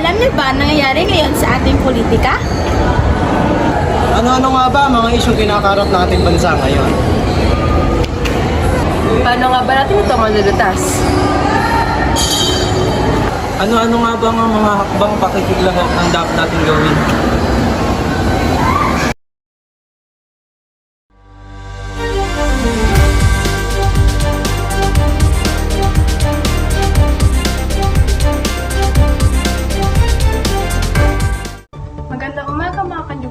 ba ang nangyayari ngayon sa ating politika? Ano-ano nga ba mga isyong kinakaharap ng ating bansa ngayon? Paano nga ba natin ito malulutas? Ano-ano nga ba ang mga hakbang pakikiglahok ang dapat natin gawin?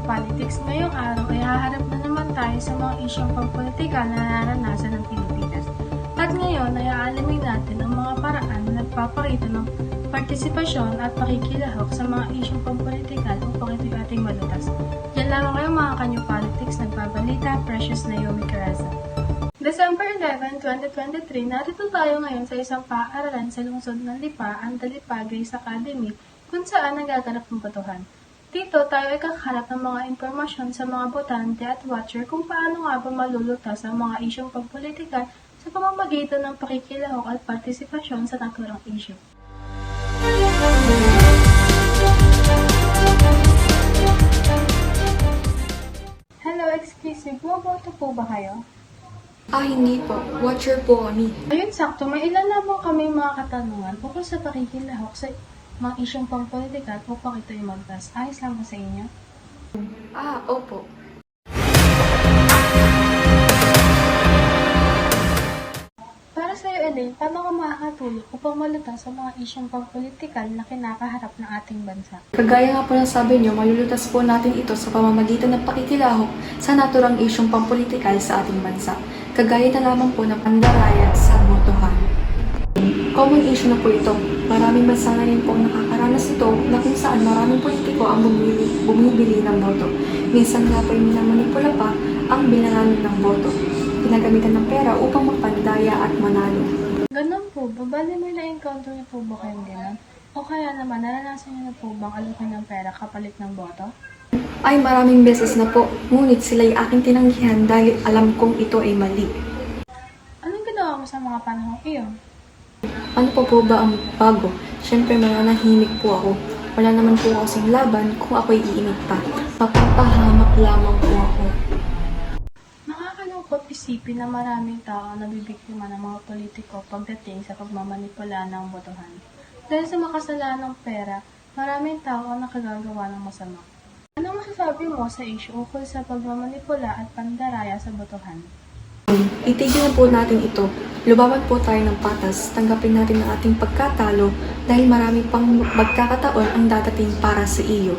Politics. Ngayong araw ay haharap na naman tayo sa mga isyong pampolitika na nararanasan ng Pilipinas. At ngayon ay aalamin natin ang mga paraan na nagpapakita ng partisipasyon at pakikilahok sa mga isyong pampolitikal upang ito'y ating malutas. Yan lamang kayo mga kanyo politics. Nagbabalita, Precious Naomi Caraza. December 11, 2023, narito tayo ngayon sa isang paaralan sa lungsod ng Lipa, ang Dalipa Grace Academy, kung saan nagaganap ng botohan. Dito tayo ay kakaharap ng mga impormasyon sa mga botante at watcher kung paano nga ba malulutas ang mga isyong pagpolitika sa pamamagitan ng pakikilahok at partisipasyon sa naturang issue. Hello, excuse me, bumoboto po ba kayo? Ah, hindi po. Watcher po kami. Ayun, sakto. May ilan lamang kami mga katanungan ukol sa pakikilahok sa mga isyong pampolitika upang ito ay magtas. Ayos lang ba sa inyo? Ah, opo. Para sa iyo, Elaine, paano ka makakatulong upang malutas sa mga isyong pampolitikal na kinakaharap ng ating bansa? Kagaya nga po ng sabi nyo, malulutas po natin ito sa pamamagitan ng pakikilahok sa naturang isyong pampolitikal sa ating bansa. Kagaya na lamang po ng pandaraya sa botohan. Common issue na po ito. Maraming bansa na rin po ang nakakaranas ito na kung saan maraming politiko ang bumili, bumibili ng boto. Minsan nga po ay minamanipula pa ang bilangan ng boto. Pinagamitan ng pera upang magpandaya at manalo. Ganun po ba? Bali may na-encounter niyo po ba kayong ganun? O kaya naman, naranasan niyo na po bang alukin ng pera kapalit ng boto? Ay maraming beses na po, ngunit sila'y aking tinanggihan dahil alam kong ito ay mali. Anong ginawa mo sa mga panahong iyon? Ano pa po ba ang bago? Siyempre mananahimik po ako. Wala naman po kasing laban kung ako'y iinit pa. Mapapahamak lamang po ako. Nakakalungkot isipin na maraming tao ang nabibiktima ng mga politiko pagdating sa pagmamanipula ng botohan. Dahil sa makasalanang pera, maraming tao ang nakagagawa ng masama. Anong masasabi mo sa issue ukol sa pagmamanipula at pandaraya sa botohan? Itigil na po natin ito. Lubaban po tayo ng patas. Tanggapin natin ang ating pagkatalo dahil marami pang magkakataon ang dadating para sa iyo.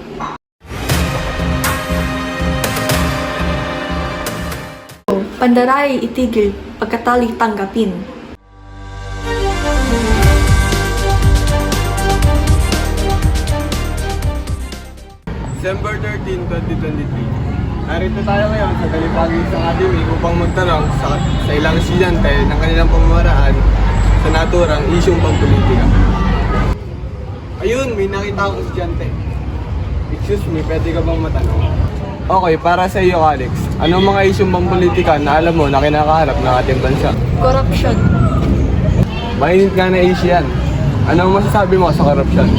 Pandaray itigil, pagkatali tanggapin. December 13, 2023. Narito tayo ngayon sa Galipagis Academy upang magtanong sa, sa ilang estudyante ng kanilang pamamaraan sa naturang isyong pampolitika. Ayun, may nakita akong estudyante. Excuse me, pwede ka bang matanong? Okay, para sa iyo, Alex. Anong mga isyong pampolitika na alam mo na kinakaharap ng ating bansa? Corruption. Mainit nga na issue yan. Anong masasabi mo sa korupsyon?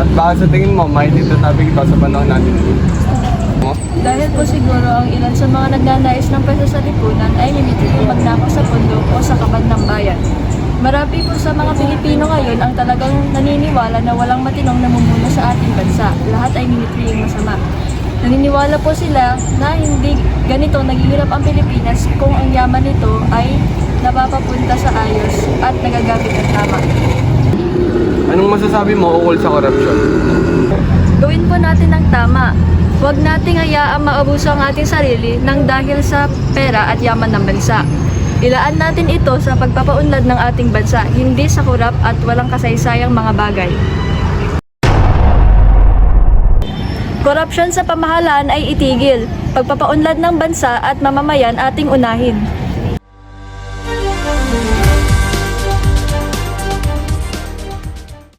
At baka sa tingin mo, mainit na topic ito sa panahon natin. Mo? Dahil po siguro ang ilan sa mga nagnanais ng pwesto sa lipunan ay limited magnakaw sa pundo o sa kabad ng bayan. Marami po sa mga Pilipino ngayon ang talagang naniniwala na walang matinong namumuno sa ating bansa. Lahat ay minitring masama. Naniniwala po sila na hindi ganito naghihirap ang Pilipinas kung ang yaman nito ay napapapunta sa ayos at nagagamit ng tama. Anong masasabi mo ukol sa korupsyon? Gawin po natin ng tama. Huwag nating hayaang maabuso ang ating sarili ng dahil sa pera at yaman ng bansa. Ilaan natin ito sa pagpapaunlad ng ating bansa, hindi sa kurap at walang kasaysayang mga bagay. Korupsyon sa pamahalaan ay itigil. Pagpapaunlad ng bansa at mamamayan ating unahin.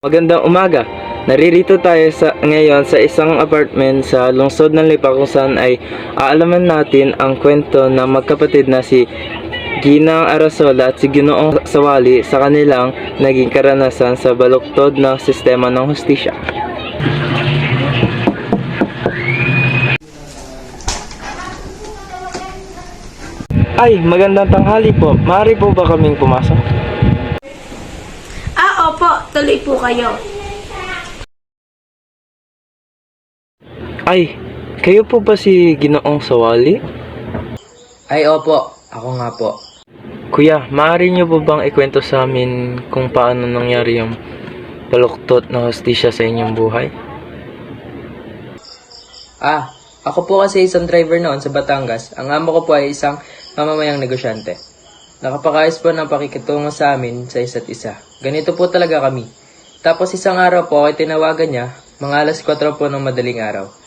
Magandang umaga. Naririto tayo sa, ngayon sa isang apartment sa lungsod ng Lipa kung saan ay aalaman natin ang kwento ng magkapatid na si Ginang Arasola at si Ginoong Sawali sa kanilang naging karanasan sa baluktod ng sistema ng hustisya. Ay, magandang tanghali po. Maaari po ba kaming pumasok? Ah, opo. Tuloy po kayo. Ay, kayo po ba si Ginoong Sawali? Ay, opo. Ako nga po. Kuya, maaari niyo po bang ikwento sa amin kung paano nangyari yung baluktot na hostisya sa inyong buhay? Ah, ako po kasi isang driver noon sa Batangas. Ang amo ko po ay isang mamamayang negosyante. Nakapakayos po ng pakikitungo sa amin sa isa't isa. Ganito po talaga kami. Tapos isang araw po ay tinawagan niya, mga alas 4 po ng madaling araw.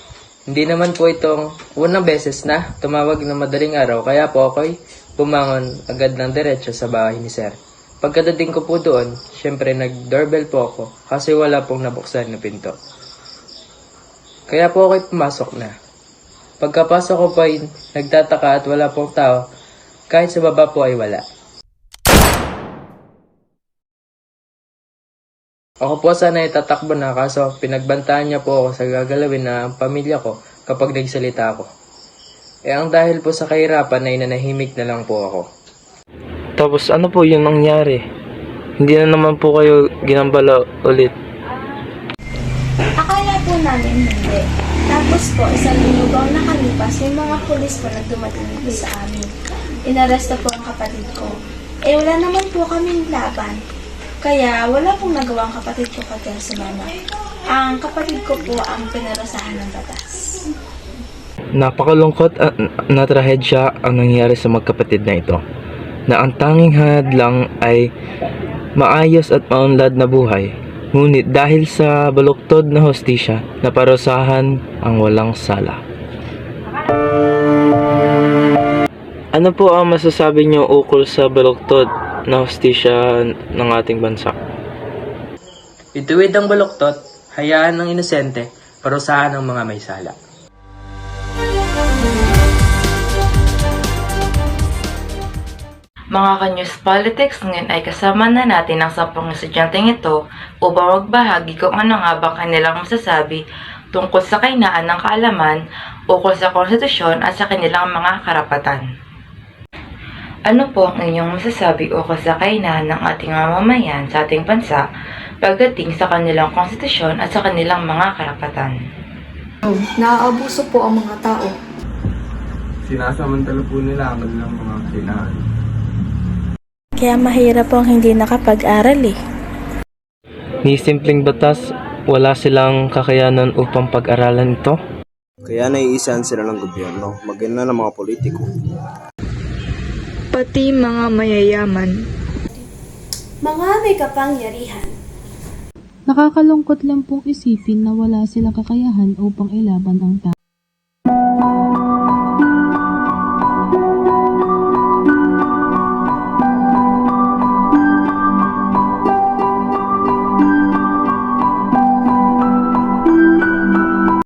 Hindi naman po itong unang beses na tumawag ng madaling araw, kaya po ako'y bumangon agad ng diretso sa bahay ni Sir. Pagkadating ko po doon, syempre nag-doorbell po ako kasi wala pong nabuksan na pinto. Kaya po ako'y pumasok na. Pagkapasok ko po ay nagtataka at wala pong tao, kahit sa baba po ay wala. Ako po sana ay tatakbo na kaso pinagbantaan niya po ako sa gagalawin na ang pamilya ko kapag nagsalita ako. Eh ang dahil po sa kahirapan ay nanahimik na lang po ako. Tapos ano po yung nangyari? Hindi na naman po kayo ginambala ulit. Akala po namin hindi. Tapos po, isang linggo bang nakalipas, may mga pulis po na dumating po sa amin. Inaresto po ang kapatid ko. Eh, wala naman po kaming laban. Kaya, wala pong nagawang kapatid ko kaya sa mama. Ang kapatid ko po ang pinarasahan ng batas. Napakalungkot at na trahedya ang nangyari sa magkapatid na ito. Na ang tanging hadlang ay maayos at maunlad na buhay. Ngunit dahil sa baluktod na hostisya, naparusahan ang walang sala. Ano po ang masasabi niyo ukol sa baluktod na hostisya ng ating bansa? Ituwid ang baluktot, hayaan ng inosente, parusahan ng mga may sala. Mga ka-news politics, ngayon ay kasama na natin ang sampung estudyanteng ito upang magbahagi kung ano nga ba kanilang masasabi tungkol sa kainaan ng kaalaman ukol sa konstitusyon at sa kanilang mga karapatan. Ano po ang inyong masasabi ukol sa kainaan ng ating mamamayan sa ating bansa pagdating sa kanilang konstitusyon at sa kanilang mga karapatan? Naaabuso po ang mga tao. Sinasamantala po nila ang kanilang mga kailangan. Kaya mahirap po ang hindi nakapag-aral eh. Ni simpleng batas, wala silang kakayanan upang pag-aralan ito? Kaya naiisahan sila ng gobyerno, maganda ng mga politiko. Pati mga mayayaman. Mga may kapangyarihan. Nakakalungkot lang pong isipin na wala silang kakayahan upang ilaban ang tao.